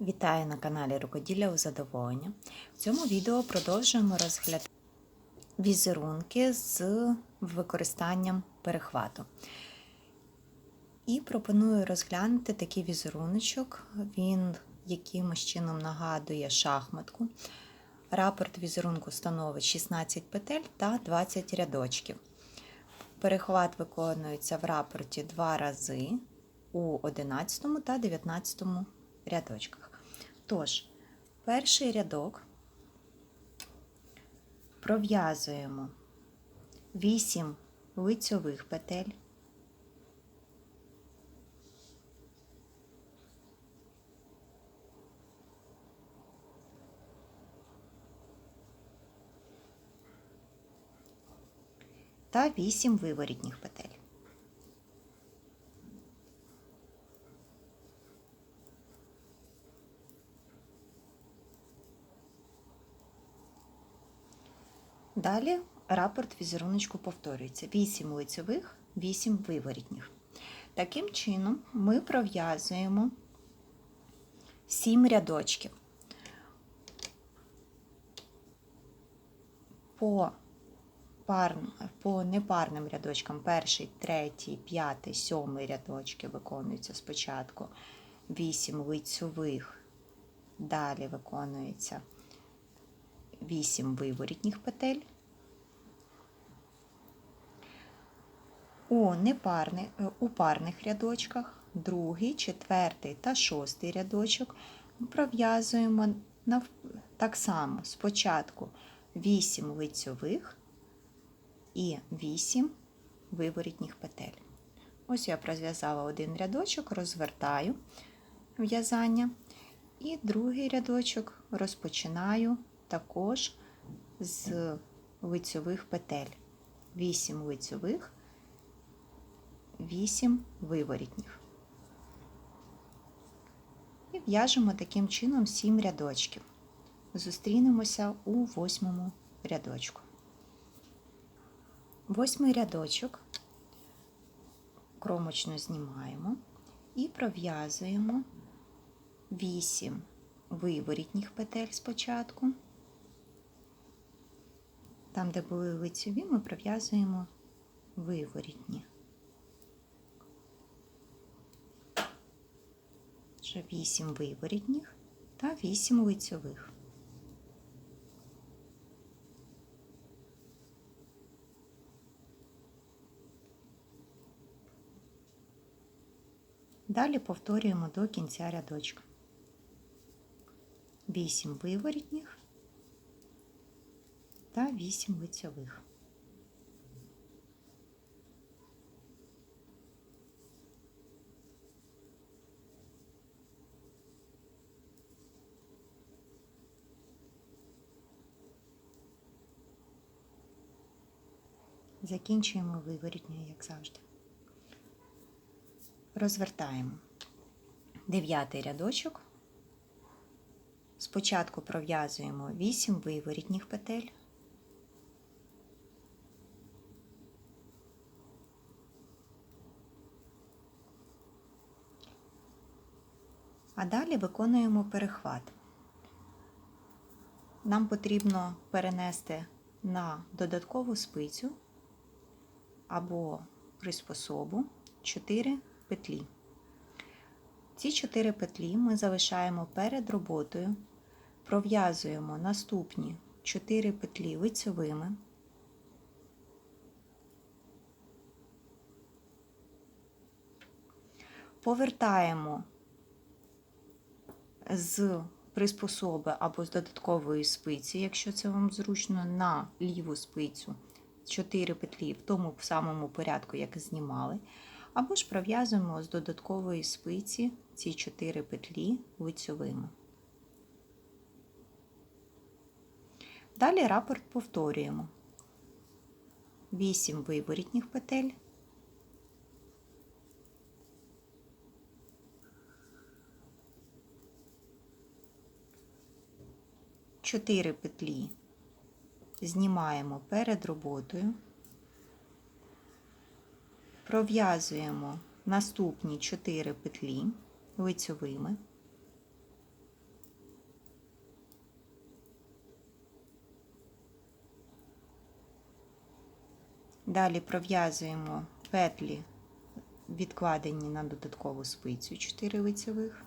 Вітаю на каналі Рукоділля у задоволення. В цьому відео продовжуємо розглядати візерунки з використанням перехвату. І пропоную розглянути такий візеруночок. Він якимось чином нагадує шахматку. Рапорт візерунку становить 16 петель та 20 рядочків. Перехват виконується в рапорті два рази у 11 та 19 рядочках. Тож, перший рядок пров'язуємо 8 лицьових петель. Та 8 виворітніх петель. Далі рапорт візеруночку повторюється: 8 лицевих, 8 виворітніх. Таким чином, ми пров'язуємо 7 рядочків. По, пар... по непарним рядочкам перший, третій, п'ятий, сьомий рядочки виконуються спочатку 8 лицьових, далі виконується 8 виворітніх петель. У, непарних, у парних рядочках другий, четвертий та шостий рядочок пров'язуємо так само спочатку 8 лицьових і 8 виворітніх петель. Ось я розв'язала один рядочок, розвертаю в'язання, і другий рядочок розпочинаю також з лицьових петель. 8 лицьових, 8 виворітніх. І в'яжемо таким чином 7 рядочків. Зустрінемося у восьмому рядочку. Восьмий рядочок кромочно знімаємо і пров'язуємо 8 виворітніх петель спочатку. Там, де були лицеві, ми пров'язуємо виворітні. Вже 8 виворітніх та 8 лицьових. Далі повторюємо до кінця рядочка. 8 виворітніх та 8 лицьових. Закінчуємо виворітньою, як завжди. Розвертаємо дев'ятий рядочок. Спочатку пров'язуємо 8 виворітніх петель. А далі виконуємо перехват. Нам потрібно перенести на додаткову спицю або приспособу 4 петлі. Ці 4 петлі ми залишаємо перед роботою, пров'язуємо наступні 4 петлі лицьовими. Повертаємо з приспособи або з додаткової спиці, якщо це вам зручно, на ліву спицю 4 петлі в тому самому порядку, як знімали, або ж пров'язуємо з додаткової спиці ці 4 петлі лицьовими. Далі рапорт повторюємо 8 виворітніх петель. 4 петлі знімаємо перед роботою, пров'язуємо наступні 4 петлі лицьовими. Далі пров'язуємо петлі, відкладені на додаткову спицю 4 лицьових.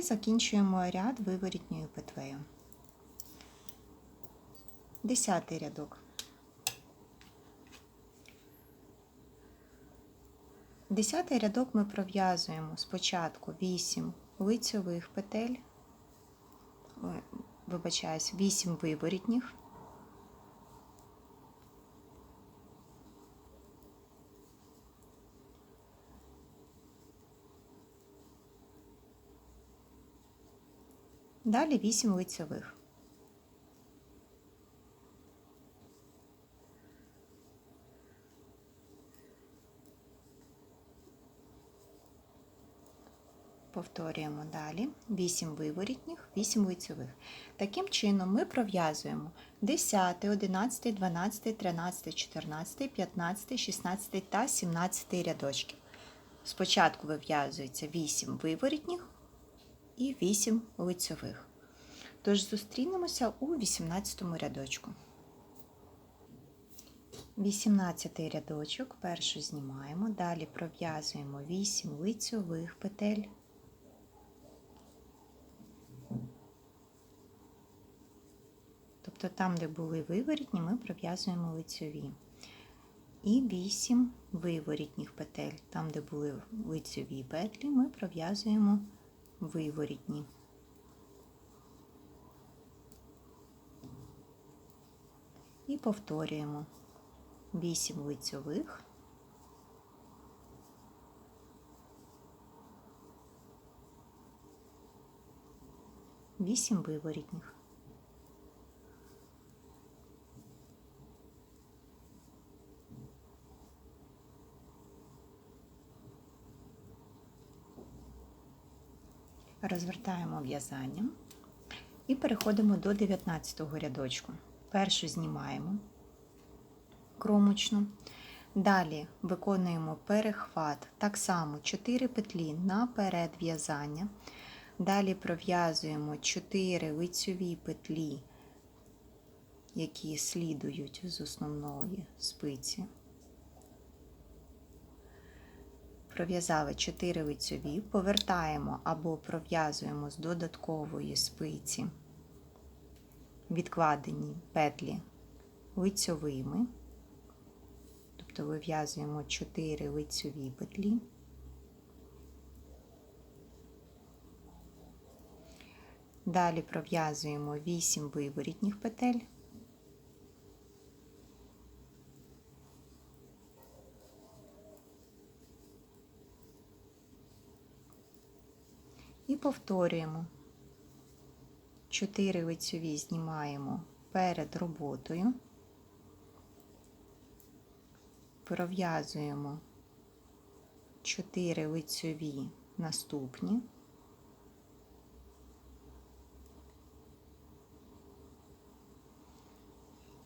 І закінчуємо ряд виворітньою петлею. Десятий рядок. Десятий рядок ми пров'язуємо спочатку 8 лицьових петель, вибачаюсь, 8 виворітніх. Далі 8 лицьових. Повторюємо далі 8 виворітніх, 8 лицьових. Таким чином ми пров'язуємо 10, 11, 12, 13, 14, 15, 16 та 17 рядочки. Спочатку вив'язується 8 виворітніх і 8 лицьових. Тож зустрінемося у 18 рядочку. 18 рядочок, першу знімаємо, далі пров'язуємо 8 лицьових петель. Тобто там, де були виворітні, ми пров'язуємо лицьові. І 8 виворітніх петель. Там, де були лицьові петлі, ми пров'язуємо виворітні. І повторюємо 8 лицьових. Вісім виворітніх. Розвертаємо в'язання і переходимо до 19 рядочку. Першу знімаємо кромочну. Далі виконуємо перехват, так само 4 петлі наперед в'язання. Далі пров'язуємо 4 лицьові петлі, які слідують з основної спиці. Пров'язали 4 лицьові, повертаємо або пров'язуємо з додаткової спиці відкладені петлі лицьовими, тобто вив'язуємо 4 лицьові петлі. Далі пров'язуємо 8 виворітніх петель. Повторюємо. 4 лицьові знімаємо перед роботою, пров'язуємо 4 лицьові наступні,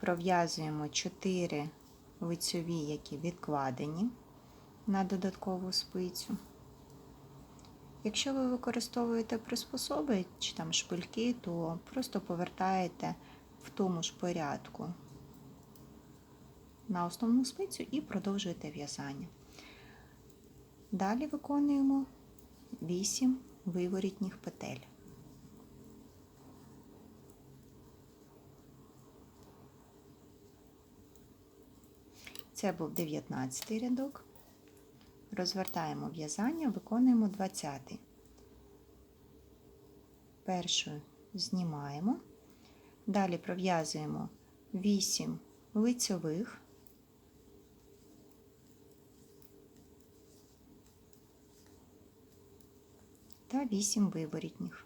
пров'язуємо 4 лицьові, які відкладені на додаткову спицю. Якщо ви використовуєте приспособи чи там шпильки, то просто повертаєте в тому ж порядку на основну спицю і продовжуєте в'язання. Далі виконуємо 8 виворітніх петель. Це був 19 рядок. Розвертаємо в'язання, виконуємо 20. Першу знімаємо, далі пров'язуємо 8 лицьових, та 8 виворітніх.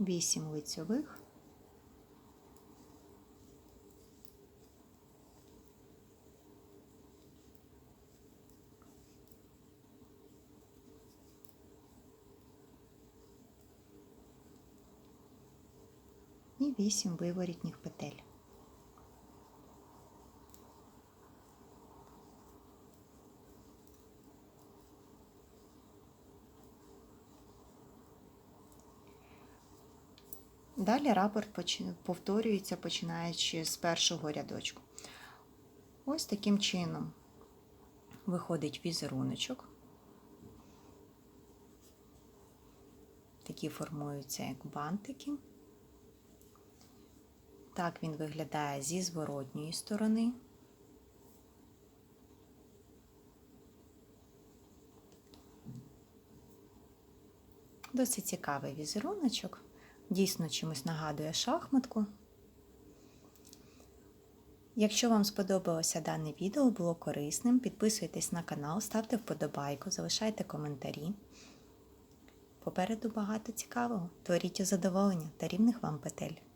Вісім лицьових. і 8 виворітніх петель. Далі рапорт повторюється, починаючи з першого рядочку. Ось таким чином виходить візеруночок. Такі формуються як бантики. Так він виглядає зі зворотньої сторони. Досить цікавий візеруночок. Дійсно чимось нагадує шахматку. Якщо вам сподобалося дане відео, було корисним, підписуйтесь на канал, ставте вподобайку, залишайте коментарі. Попереду багато цікавого. Творіть у задоволення та рівних вам петель.